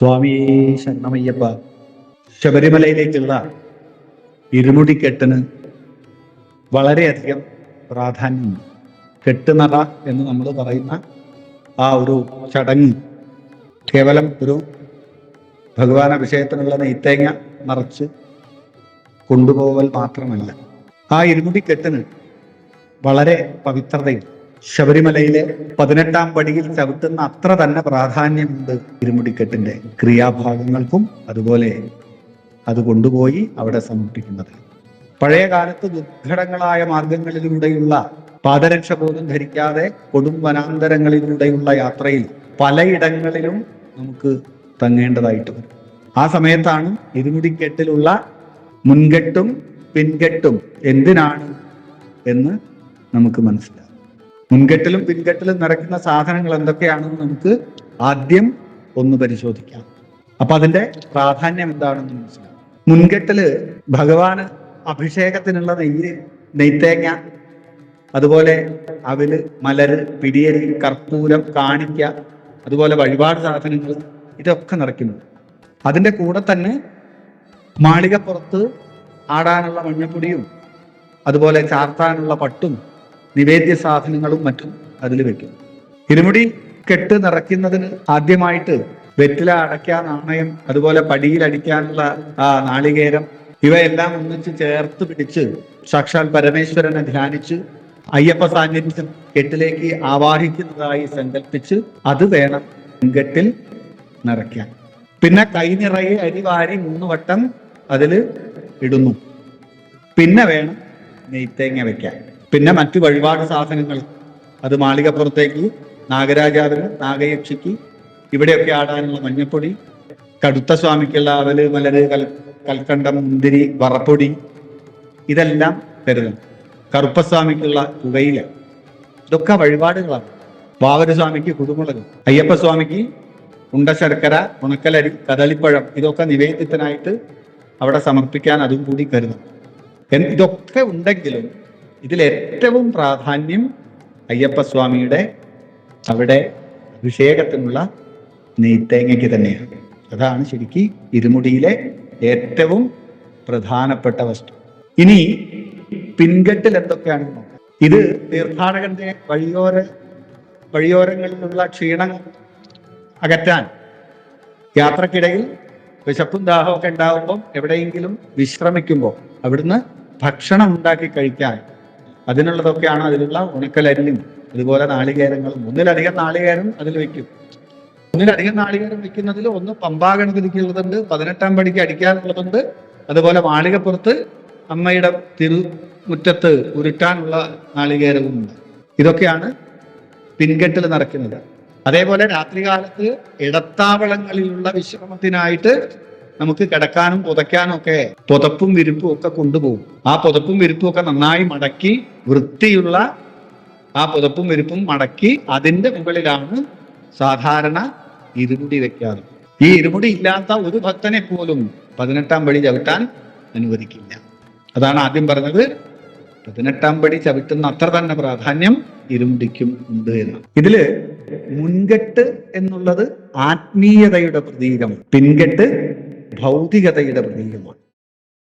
സ്വാമി ശരണമയ്യപ്പ. ശബരിമലയിലേക്കുള്ള ഇരുമുടിക്കെട്ടിന് വളരെയധികം പ്രാധാന്യമുണ്ട്. കെട്ടുനറ എന്ന് നമ്മൾ പറയുന്ന ആ ഒരു ചടങ്ങ് കേവലം ഒരു ഭഗവാൻ അഭിഷേകത്തിനുള്ള നെയ്ത്തേങ്ങ നിറച്ച് കൊണ്ടുപോകൽ മാത്രമല്ല. ആ ഇരുമുടിക്കെട്ടിന് വളരെ പവിത്രതയും ശബരിമലയിലെ പതിനെട്ടാം പടിയിൽ ചവിട്ടുന്ന അത്ര തന്നെ പ്രാധാന്യമുണ്ട് ഇരുമുടിക്കെട്ടിന്റെ ക്രിയാഭാഗങ്ങൾക്കും അതുപോലെ അത് കൊണ്ടുപോയി അവിടെ സമർപ്പിക്കുന്നത്. പഴയ കാലത്ത് ദുർഘടങ്ങളായ മാർഗങ്ങളിലൂടെയുള്ള പാദരക്ഷ പോലും ധരിക്കാതെ കൊടും വനാന്തരങ്ങളിലൂടെയുള്ള യാത്രയിൽ പലയിടങ്ങളിലും നമുക്ക് തങ്ങേണ്ടതായിട്ട് വരും. ആ സമയത്താണ് ഇരുമുടിക്കെട്ടിലുള്ള മുൻകെട്ടും പിൻകെട്ടും എന്തിനാണ് എന്ന് നമുക്ക് മനസ്സിലാവും മുൻകെട്ടിലും പിൻകെട്ടിലും നടക്കുന്ന സാധനങ്ങൾ എന്തൊക്കെയാണെന്ന് നമുക്ക് ആദ്യം ഒന്ന് പരിശോധിക്കാം. അപ്പൊ അതിന്റെ പ്രാധാന്യം എന്താണെന്ന് മനസ്സിലാവും മുൻകെട്ടിൽ ഭഗവാന് അഭിഷേകത്തിനുള്ള നെയ്യ് നെയ്ത്തേങ്ങ അതുപോലെ അവൽ മലര് പിടിയരി കർപ്പൂരം കാണിക്ക അതുപോലെ വഴിപാട് സാധനങ്ങൾ ഇതൊക്കെ നിറയ്ക്കുന്നു അതിന്റെ കൂടെ തന്നെ മാളികപ്പുറത്ത് ആടാനുള്ള മഞ്ഞപ്പൊടിയും അതുപോലെ ചാർത്താനുള്ള പട്ടും നിവേദ്യ സാധനങ്ങളും മറ്റും അതിൽ വെക്കും. ഇരുമുടി കെട്ട് നിറയ്ക്കുന്നതിന് ആദ്യമായിട്ട് വെറ്റില അടയ്ക്കാൻ നാണയം അതുപോലെ പടിയിൽ അടിക്കാനുള്ള ആ നാളികേരം ഇവയെല്ലാം ഒന്നിച്ച് ചേർത്ത് പിടിച്ച് സാക്ഷാൽ പരമേശ്വരനെ ധ്യാനിച്ച് അയ്യപ്പ സാന്നിധ്യം കെട്ടിലേക്ക് ആവാഹിക്കുന്നതായി സങ്കല്പിച്ച് അത് വേണം കെട്ടിൽ നിറയ്ക്കാൻ. പിന്നെ കൈ നിറയെ അരി വാരി മൂന്ന് വട്ടം അതിൽ ഇടുന്നു. പിന്നെ വേണം നെയ്ത്തേങ്ങ വെക്കാൻ. പിന്നെ മറ്റു വഴിപാട് സാധനങ്ങൾ. അത് മാളികപ്പുറത്തേക്ക് നാഗരാജാവിന് നാഗയക്ഷിക്ക് ഇവിടെയൊക്കെ ആടാനുള്ള മഞ്ഞപ്പൊടി കടുത്ത സ്വാമിക്കുള്ള അവൽ മലര് കൽ കൽക്കണ്ടം മുന്തിരി വറപ്പൊടി ഇതെല്ലാം തരുന്നു. കറുപ്പസ്വാമിക്കുള്ള പുകയില. ഇതൊക്കെ വഴിപാടുകളാണ്. വാവരസ്വാമിക്ക് കുരുമുളക് അയ്യപ്പസ്വാമിക്ക് ഉണ്ട ശർക്കര ഉണക്കലരി കദളിപ്പഴം ഇതൊക്കെ നിവേദ്യത്തിനായിട്ട് അവിടെ സമർപ്പിക്കാൻ അതും കൂടി കരുതും ഇതൊക്കെ ഉണ്ടെങ്കിലും ഇതിൽ ഏറ്റവും പ്രാധാന്യം അയ്യപ്പസ്വാമിയുടെ അവിടെ അഭിഷേകത്തിനുള്ള നെയ്ത്തേങ്ങയ്ക്ക് തന്നെയാണ്. അതാണ് ശരിക്ക് ഇരുമുടിയിലെ ഏറ്റവും പ്രധാനപ്പെട്ട വസ്തു. ഇനി പിൻകെട്ടിൽ എന്തൊക്കെയാണ് ഇത് തീർത്ഥാടകന്റെ വഴിയോര വഴിയോരങ്ങളിലുള്ള ക്ഷീണം അകറ്റാൻ യാത്രക്കിടയിൽ വിശപ്പും ദാഹമൊക്കെ ഉണ്ടാകുമ്പോൾ എവിടെയെങ്കിലും വിശ്രമിക്കുമ്പോൾ അവിടുന്ന് ഭക്ഷണം ഉണ്ടാക്കി കഴിക്കാൻ അതിനുള്ളതൊക്കെയാണ് അതിലുള്ള ഉണക്കലരിയും അതുപോലെ നാളികേരങ്ങളും. ഒന്നിലധികം നാളികേരം അതിൽ വെക്കും ഒന്നിലധികം നാളികേരം വെക്കുന്നതിൽ ഒന്ന് പമ്പാ ഗണപതിക്കുള്ളതുണ്ട് പതിനെട്ടാം പടിക്ക് അടിക്കാനുള്ളതുണ്ട്. അതുപോലെ മാളികപ്പുറത്ത് അമ്മയുടെ തിരുമുറ്റത്ത് ഉരുട്ടാനുള്ള നാളികേരവും ഉണ്ട് ഇതൊക്കെയാണ് പിൻകെട്ടിൽ നടക്കുന്നത്. അതേപോലെ രാത്രികാലത്ത് ഇടത്താവളങ്ങളിലുള്ള വിശ്രമത്തിനായിട്ട് നമുക്ക് കിടക്കാനും പുതയ്ക്കാനും ഒക്കെ പുതപ്പും വിരിപ്പും ഒക്കെ കൊണ്ടുപോകും. ആ പുതപ്പും വിരിപ്പും ഒക്കെ നന്നായി മടക്കി വൃത്തിയുള്ള ആ പുതപ്പും വിരിപ്പും മടക്കി അതിന്റെ മുകളിലാണ് സാധാരണ ഇരുമുടി വെക്കാറ്. ഈ ഇരുമുടി ഇല്ലാത്ത ഒരു ഭക്തനെ പോലും പതിനെട്ടാം പടി ചവിട്ടാൻ അനുവദിക്കില്ല. അതാണ് ആദ്യം പറഞ്ഞത്. പതിനെട്ടാം പടി ചവിട്ടുന്ന അത്ര തന്നെ പ്രാധാന്യം ഇരുമുടിക്കും ഉണ്ട് എന്ന്. ഇതിൽ മുൻകെട്ട് എന്നുള്ളത് ആത്മീയതയുടെ പ്രതീകമാണ്. പിൻകെട്ട് ഭൗതികതയുടെ പ്രതീകമാണ്.